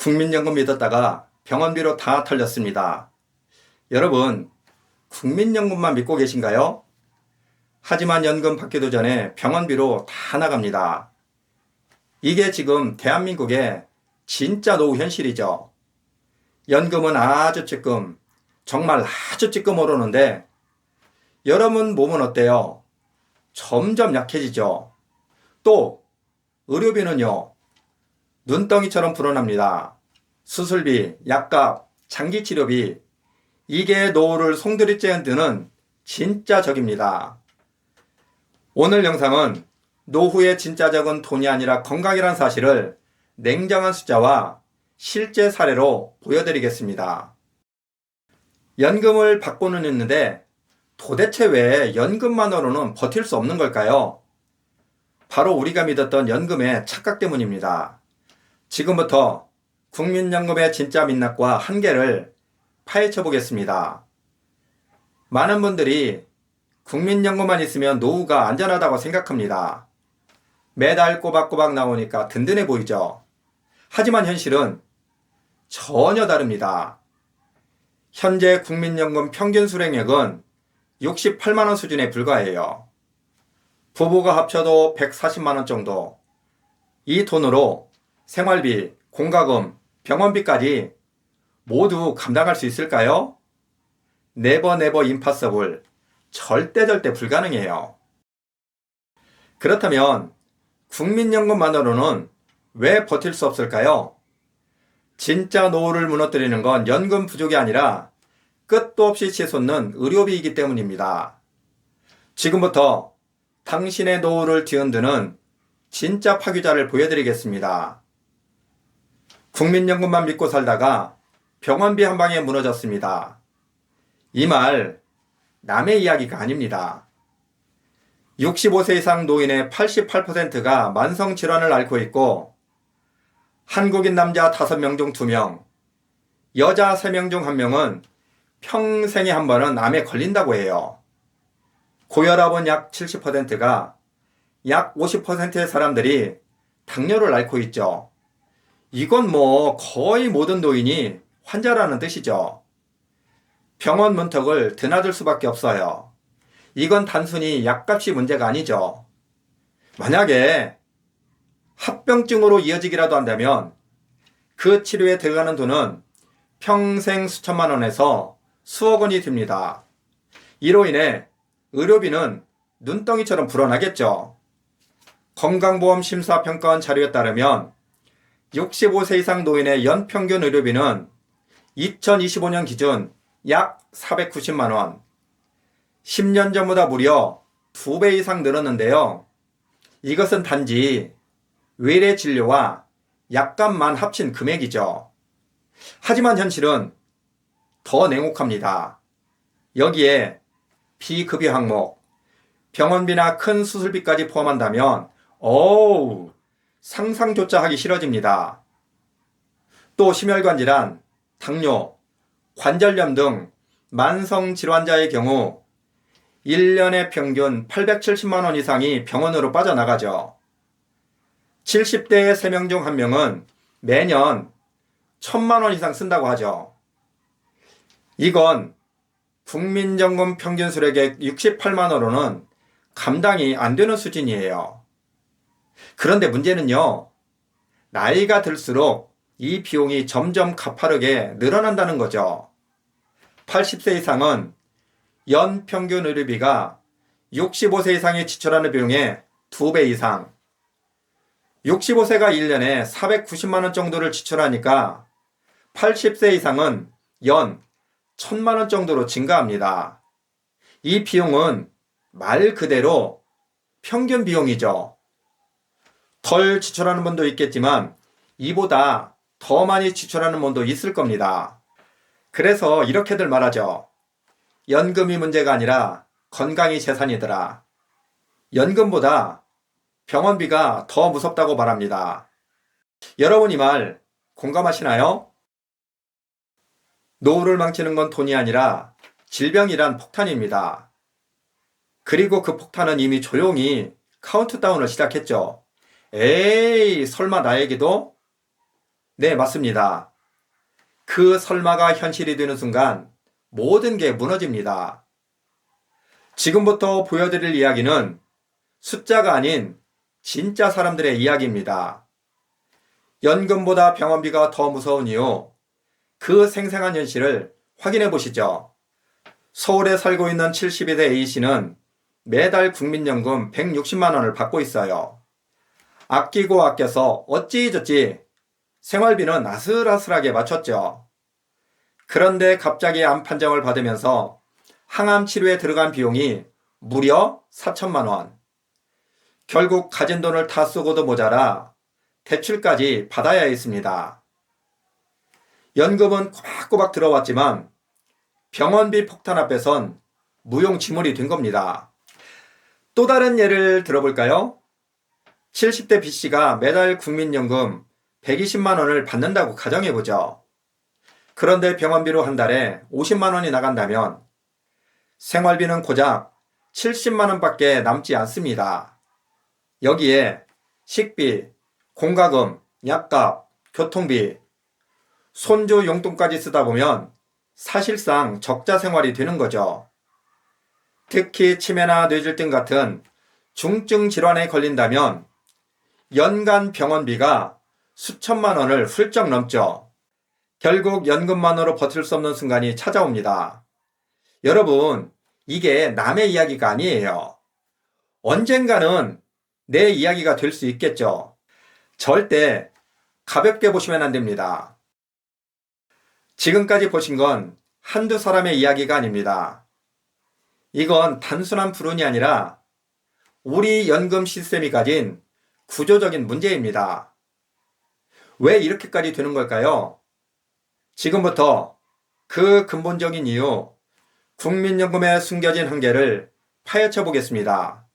국민연금 믿었다가 병원비로 다 털렸습니다. 여러분, 국민연금만 믿고 계신가요? 하지만 연금 받기도 전에 병원비로 다 나갑니다. 이게 지금 대한민국의 진짜 노후 현실이죠. 연금은 아주 찌끔, 정말 아주 찌끔 오르는데, 여러분 몸은 어때요? 점점 약해지죠. 또, 의료비는요, 눈덩이처럼 불어납니다. 수술비, 약값, 장기 치료비, 이게 노후를 송두리째 드는 진짜 적입니다. 오늘 영상은 노후의 진짜 적은 돈이 아니라 건강이란 사실을 냉정한 숫자와 실제 사례로 보여드리겠습니다. 연금을 받고는 있는데 도대체 왜 연금만으로는 버틸 수 없는 걸까요? 바로 우리가 믿었던 연금의 착각 때문입니다. 지금부터 국민연금의 진짜 민낯과 한계를 파헤쳐 보겠습니다. 많은 분들이 국민연금만 있으면 노후가 안전하다고 생각합니다. 매달 꼬박꼬박 나오니까 든든해 보이죠? 하지만 현실은 전혀 다릅니다. 현재 국민연금 평균 수령액은 68만원 수준에 불과해요. 부부가 합쳐도 140만원 정도. 이 돈으로 생활비, 공과금, 병원비까지 모두 감당할 수 있을까요? 네버 네버 임파서블. 절대 절대 불가능해요. 그렇다면 국민연금만으로는 왜 버틸 수 없을까요? 진짜 노후를 무너뜨리는 건 연금 부족이 아니라 끝도 없이 치솟는 의료비이기 때문입니다. 지금부터 당신의 노후를 뒤흔드는 진짜 파괴자를 보여드리겠습니다. 국민연금만 믿고 살다가 병원비 한 방에 무너졌습니다. 이 말 남의 이야기가 아닙니다. 65세 이상 노인의 88%가 만성 질환을 앓고 있고 한국인 남자 5명 중 2명, 여자 3명 중 1명은 평생에 한 번은 암에 걸린다고 해요. 고혈압은 약 70%가 약 50%의 사람들이 당뇨를 앓고 있죠. 이건 뭐 거의 모든 노인이 환자라는 뜻이죠. 병원 문턱을 드나들 수밖에 없어요. 이건 단순히 약값이 문제가 아니죠. 만약에 합병증으로 이어지기라도 한다면 그 치료에 들어가는 돈은 평생 수천만 원에서 수억 원이 됩니다. 이로 인해 의료비는 눈덩이처럼 불어나겠죠. 건강보험 심사평가원 자료에 따르면 65세 이상 노인의 연평균 의료비는 2025년 기준 약 490만 원. 10년 전보다 무려 2배 이상 늘었는데요. 이것은 단지 외래 진료와 약값만 합친 금액이죠. 하지만 현실은 더 냉혹합니다. 여기에 비급여 항목, 병원비나 큰 수술비까지 포함한다면 어우 상상조차 하기 싫어집니다. 또 심혈관 질환, 당뇨, 관절염 등 만성 질환자의 경우 1년에 평균 870만 원 이상이 병원으로 빠져나가죠. 70대의 3명 중 1명은 매년 1000만 원 이상 쓴다고 하죠. 이건 국민연금 평균 수령액 68만 원으로는 감당이 안 되는 수준이에요. 그런데 문제는요. 나이가 들수록 이 비용이 점점 가파르게 늘어난다는 거죠. 80세 이상은 연 평균 의료비가 65세 이상이 지출하는 비용의 2배 이상, 65세가 1년에 490만원 정도를 지출하니까 80세 이상은 연 1000만원 정도로 증가합니다. 이 비용은 말 그대로 평균 비용이죠. 덜 지출하는 분도 있겠지만 이보다 더 많이 지출하는 분도 있을 겁니다. 그래서 이렇게들 말하죠. 연금이 문제가 아니라 건강이 재산이더라. 연금보다 병원비가 더 무섭다고 말합니다. 여러분 이 말 공감하시나요? 노후를 망치는 건 돈이 아니라 질병이란 폭탄입니다. 그리고 그 폭탄은 이미 조용히 카운트다운을 시작했죠. 에이, 설마 나에게도? 네, 맞습니다. 그 설마가 현실이 되는 순간 모든 게 무너집니다. 지금부터 보여드릴 이야기는 숫자가 아닌 진짜 사람들의 이야기입니다. 연금보다 병원비가 더 무서운 이유, 그 생생한 현실을 확인해 보시죠. 서울에 살고 있는 72세 A씨는 매달 국민연금 160만원을 받고 있어요. 아끼고 아껴서 어찌저찌 생활비는 아슬아슬하게 맞췄죠. 그런데 갑자기 암 판정을 받으면서 항암 치료에 들어간 비용이 무려 4천만 원. 결국 가진 돈을 다 쓰고도 모자라 대출까지 받아야 했습니다. 연금은 꼬박꼬박 들어왔지만 병원비 폭탄 앞에선 무용지물이 된 겁니다. 또 다른 예를 들어볼까요? 70대 B씨가 매달 국민연금 120만 원을 받는다고 가정해 보죠. 그런데 병원비로 한 달에 50만 원이 나간다면 생활비는 고작 70만 원밖에 남지 않습니다. 여기에 식비, 공과금, 약값, 교통비, 손주 용돈까지 쓰다 보면 사실상 적자 생활이 되는 거죠. 특히 치매나 뇌질등 같은 중증 질환에 걸린다면 연간 병원비가 수천만 원을 훌쩍 넘죠. 결국 연금만으로 버틸 수 없는 순간이 찾아옵니다. 여러분, 이게 남의 이야기가 아니에요. 언젠가는 내 이야기가 될 수 있겠죠. 절대 가볍게 보시면 안 됩니다. 지금까지 보신 건 한두 사람의 이야기가 아닙니다. 이건 단순한 불운이 아니라 우리 연금 시스템이 가진 구조적인 문제입니다. 왜 이렇게까지 되는 걸까요? 지금부터 그 근본적인 이유, 국민연금의 숨겨진 한계를 파헤쳐 보겠습니다.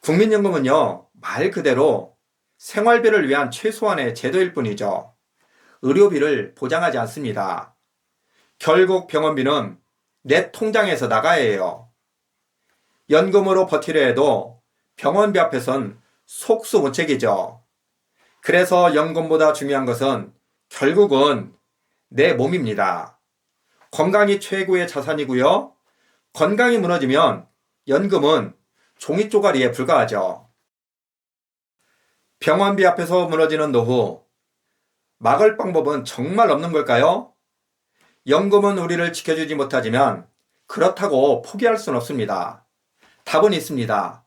국민연금은요, 말 그대로 생활비를 위한 최소한의 제도일 뿐이죠. 의료비를 보장하지 않습니다. 결국 병원비는 내 통장에서 나가야 해요. 연금으로 버티려 해도 병원비 앞에선 속수무책이죠. 그래서 연금보다 중요한 것은 결국은 내 몸입니다. 건강이 최고의 자산이고요. 건강이 무너지면 연금은 종이 쪼가리에 불과하죠. 병원비 앞에서 무너지는 노후. 막을 방법은 정말 없는 걸까요? 연금은 우리를 지켜주지 못하지만 그렇다고 포기할 수는 없습니다. 답은 있습니다.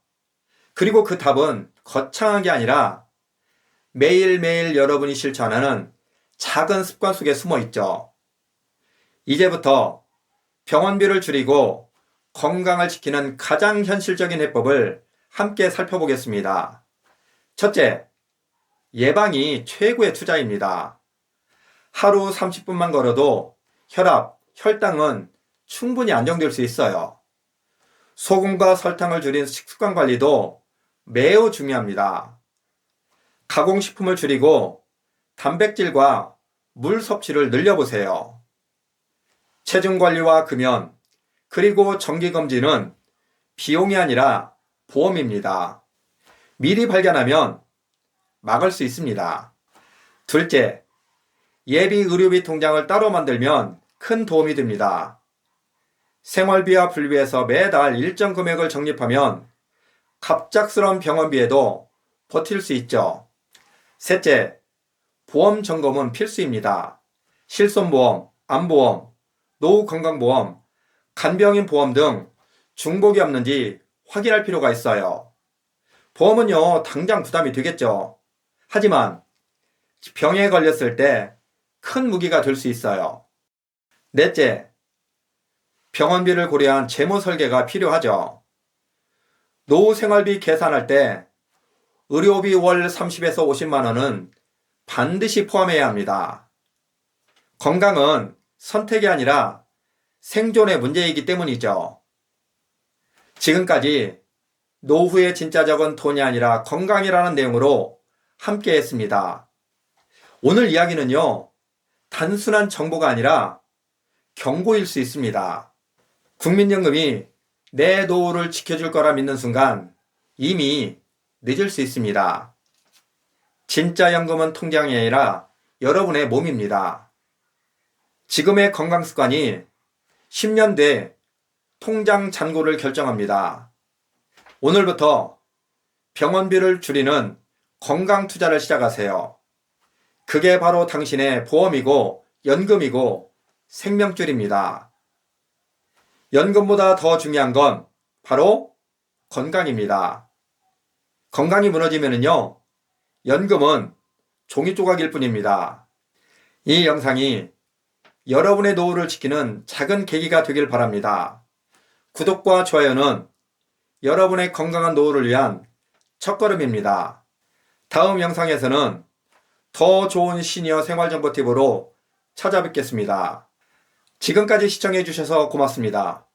그리고 그 답은 거창한 게 아니라 매일매일 여러분이 실천하는 작은 습관 속에 숨어 있죠. 이제부터 병원비를 줄이고 건강을 지키는 가장 현실적인 해법을 함께 살펴보겠습니다. 첫째, 예방이 최고의 투자입니다. 하루 30분만 걸어도 혈압, 혈당은 충분히 안정될 수 있어요. 소금과 설탕을 줄인 식습관 관리도 매우 중요합니다. 가공식품을 줄이고 단백질과 물 섭취를 늘려보세요. 체중 관리와 금연, 그리고 정기검진은 비용이 아니라 보험입니다. 미리 발견하면 막을 수 있습니다. 둘째, 예비 의료비 통장을 따로 만들면 큰 도움이 됩니다. 생활비와 분리해서 매달 일정 금액을 적립하면 갑작스러운 병원비에도 버틸 수 있죠. 셋째, 보험 점검은 필수입니다. 실손보험, 암보험, 노후건강보험, 간병인 보험 등 중복이 없는지 확인할 필요가 있어요. 보험은요, 당장 부담이 되겠죠. 하지만 병에 걸렸을 때 큰 무기가 될 수 있어요. 넷째, 병원비를 고려한 재무 설계가 필요하죠. 노후 생활비 계산할 때 의료비 월 30에서 50만 원은 반드시 포함해야 합니다. 건강은 선택이 아니라 생존의 문제이기 때문이죠. 지금까지 노후의 진짜적은 돈이 아니라 건강이라는 내용으로 함께 했습니다. 오늘 이야기는요, 단순한 정보가 아니라 경고일 수 있습니다. 국민연금이 내 노후를 지켜줄 거라 믿는 순간 이미 늦을 수 있습니다. 진짜 연금은 통장이 아니라 여러분의 몸입니다. 지금의 건강 습관이 10년 뒤 통장 잔고를 결정합니다. 오늘부터 병원비를 줄이는 건강 투자를 시작하세요. 그게 바로 당신의 보험이고 연금이고 생명줄입니다. 연금보다 더 중요한 건 바로 건강입니다. 건강이 무너지면요, 연금은 종이 조각일 뿐입니다. 이 영상이 여러분의 노후를 지키는 작은 계기가 되길 바랍니다. 구독과 좋아요는 여러분의 건강한 노후를 위한 첫걸음입니다. 다음 영상에서는 더 좋은 시니어 생활정보 팁으로 찾아뵙겠습니다. 지금까지 시청해 주셔서 고맙습니다.